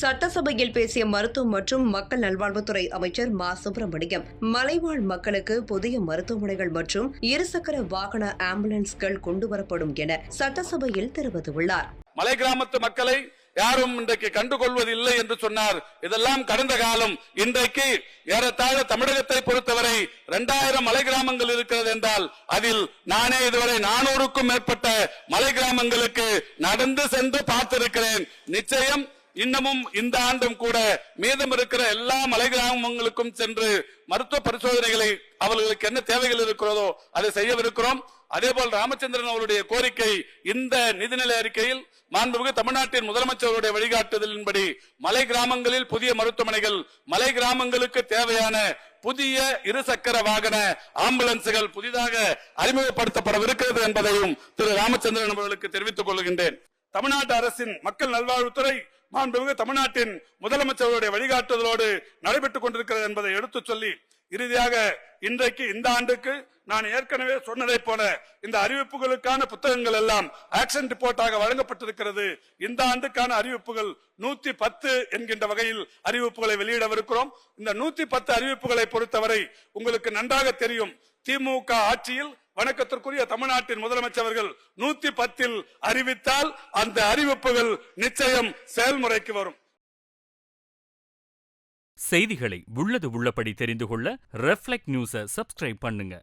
சட்டசபையில் பேசிய மருத்துவம் மற்றும் மக்கள் நல்வாழ்வுத்துறை அமைச்சர் மா. சுப்பிரமணியம் மலைவாழ் மக்களுக்கு புதிய மருத்துவமனைகள் மற்றும் இருசக்கர வாகன ஆம்புலன்ஸ்கள் கொண்டுவரப்படும் என சட்டசபையில் தெரிவித்துள்ளார். மலை கிராமத்து மக்களை யாரும் இன்றைக்கு கண்டுகொள்வதில்லை என்று சொன்னார். இதெல்லாம் கடந்த காலம். இன்றைக்கு ஏறத்தாழ தமிழகத்தை பொறுத்தவரை இரண்டாயிரம் மலை கிராமங்கள் இருக்கிறது என்றால் அதில் நானே இதுவரை நானூறுக்கும் மேற்பட்ட மலை கிராமங்களுக்கு நடந்து சென்று பார்த்திருக்கிறேன். நிச்சயம் இன்னமும் இந்த ஆண்டும் கூட மீதம் இருக்கிற எல்லா மலை கிராமங்களுக்கும் சென்று மருத்துவ பரிசோதனைகளை அவர்களுக்கு என்ன தேவைகள் இருக்கிறதோ அதை செய்யவிருக்கிறோம். அதே போல் ராமச்சந்திரன் அவருடைய கோரிக்கை இந்த நிதிநிலை அறிக்கையில் மாண்புமிகு தமிழ்நாட்டின் முதலமைச்சருடைய வழிகாட்டுதலின்படி மலை கிராமங்களில் புதிய மருத்துவமனைகள் மலை கிராமங்களுக்கு தேவையான புதிய இருசக்கர வாகன ஆம்புலன்ஸ்கள் புதிதாக அறிமுகப்படுத்தப்படவிருக்கிறது என்பதையும் திரு ராமச்சந்திரன் அவர்களுக்கு தெரிவித்துக் கொள்கின்றேன். தமிழ்நாட்டு அரசின் மக்கள் நல்வாழ்வுத்துறை மாண்புமிகு தமிழ்நாட்டின் முதலமைச்சருடைய வழிகாட்டுதலோடு நடைபெற்றுக் கொண்டிருக்கிறது என்பதை எடுத்துச் சொல்லி இறுதியாக இன்றைக்கு இந்த ஆண்டுக்கு நான் ஏற்கனவே சொன்னதை போல இந்த அறிவிப்புகளுக்கான புத்தகங்கள் எல்லாம் ஆக்சன் ரிப்போர்ட்டாக வழங்கப்பட்டிருக்கிறது. இந்த ஆண்டுக்கான அறிவிப்புகள் நூத்தி பத்து என்கின்ற வகையில் அறிவிப்புகளை வெளியிடவிருக்கிறோம். இந்த நூத்தி பத்து அறிவிப்புகளை பொறுத்தவரை உங்களுக்கு நன்றாக தெரியும் திமுக ஆட்சியில் வணக்கத்திற்குரிய தமிழ்நாட்டின் முதலமைச்சர்கள் நூத்தி பத்தில் அறிவித்தால் அந்த அறிவிப்புகள் நிச்சயம் செயல்முறைக்கு வரும். செய்திகளை உள்ளது உள்ளபடி தெரிந்து கொள்ள ரெஃப்ளெக்ட் நியூஸை சப்ஸ்கிரைப் பண்ணுங்க.